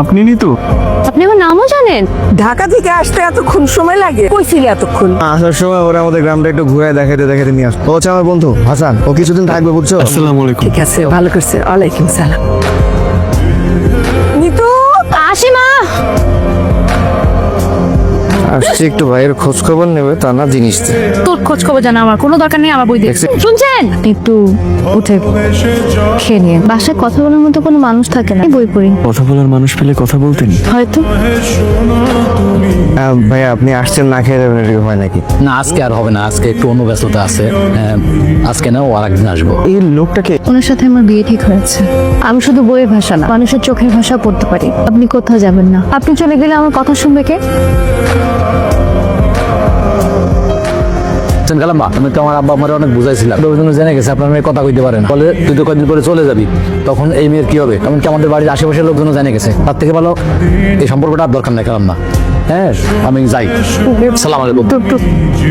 আপনি নিতু? আপনি আমার নামও জানেন? ঢাকা থেকে আসতে এতক্ষণ সময় লাগে? কইছিলি এতক্ষণ? আসার সময় ওরা আমাদের গ্রামটা একটু ঘুরে দেখাতে দেখাতে নিয়ে আসতো। ও হচ্ছে আমার বন্ধু হাসান। ও কিছুদিন থাকবে বুঝছ? আসসালামু আলাইকুম। ঠিক আছে ভালো করছে। ওয়ালাইকুম সালাম। নিতু? আসি মা আসছে একটু ভাইয়ের খোঁজ খবর নেবে তা না জিনিস তোর খোঁজ খবর জানা আমার কোনো দরকার নেই আমার বই দেখছি। শুনছেন? একটু উঠে খেয়ে নিয়ে। বাসায় কথা বলার মতো কোনো মানুষ থাকে না। বই পড়ি। কথা বলার মানুষ পেলে কথা বলতেন। হয়তো। ভাইয়া আপনি আসছেন না খেয়ে যাবেন এরকম হয় নাকি? না আজকে আর হবে না। আজকে একটু অন্য ব্যস্ততা আছে। আহ, আজকে না ও আর একদিন আসব। এই লোকটাকে ওনার সাথে আমার বিয়ে ঠিক হয়েছে। আমি শুধু বইয়ের ভাষা না মানুষের চোখের ভাষা পড়তে পারি। আপনি কোথাও যাবেন না। আপনি চলে গেলে আমার কথা শুনবে কে? বুঝছেন কালাম্বা আমি তো আমার আব্বা আমার অনেক বুঝাইছিলাম। জন্য জেনে গেছে আপনার মেয়ে কথা কইতে পারে না। বলে তুই তো কয়েকদিন পরে চলে যাবি। তখন এই মেয়ের কি হবে? এমনকি আমাদের বাড়ির আশেপাশের লোকজন জেনে গেছে। তার থেকে ভালো এই সম্পর্কটা আর দরকার নেই কালাম্বা হ্যাঁ আমি যাই। সালাম আলাইকুম।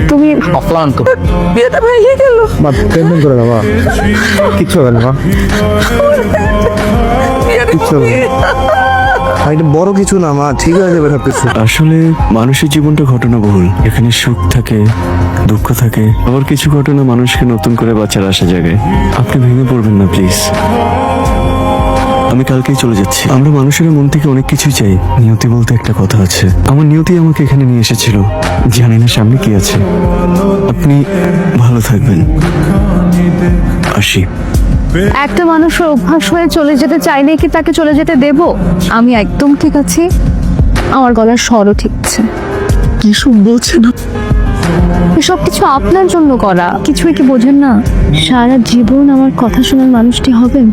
তুমি অক্লান্ত বিয়েটা ভেঙে গেল। মা পেমেন্ট করে দাও মা। কিচ্ছু হবে না মা। কিচ্ছু হবে এটা বড় কিছু না মা। ঠিক হয়ে যাবে কিছু আসলে মানুষের জীবনটা ঘটনাবহুল। এখানে সুখ থাকে দুঃখ থাকে। আবার কিছু ঘটনা মানুষকে নতুন করে বাঁচার আশা জাগায়। আপনি ভেঙে পড়বেন না প্লিজ। আমি কালকেই চলে যাচ্ছি। আমরা মানুষের মন থেকে অনেক কিছু চাই। নিয়তি বলতে একটা কথা আছে। আমার নিয়তি আমাকে এখানে নিয়ে এসেছিল। জানি না সামনে কি আছে। আপনি ভালো থাকবেন। আসি। একটা মানুষের অভ্যাস হয়ে চলে যেতে চাইলে কি তাকে চলে যেতে দেব? আমি একদম ঠিক আছি। আমার গলার স্বরও ঠিক আছে। কি সব বলছেন সব কিছু আপনার জন্য করা। কিছুই কি বোঝেন না? সারা জীবন আমার কথা শোনার মানুষটি হবেন?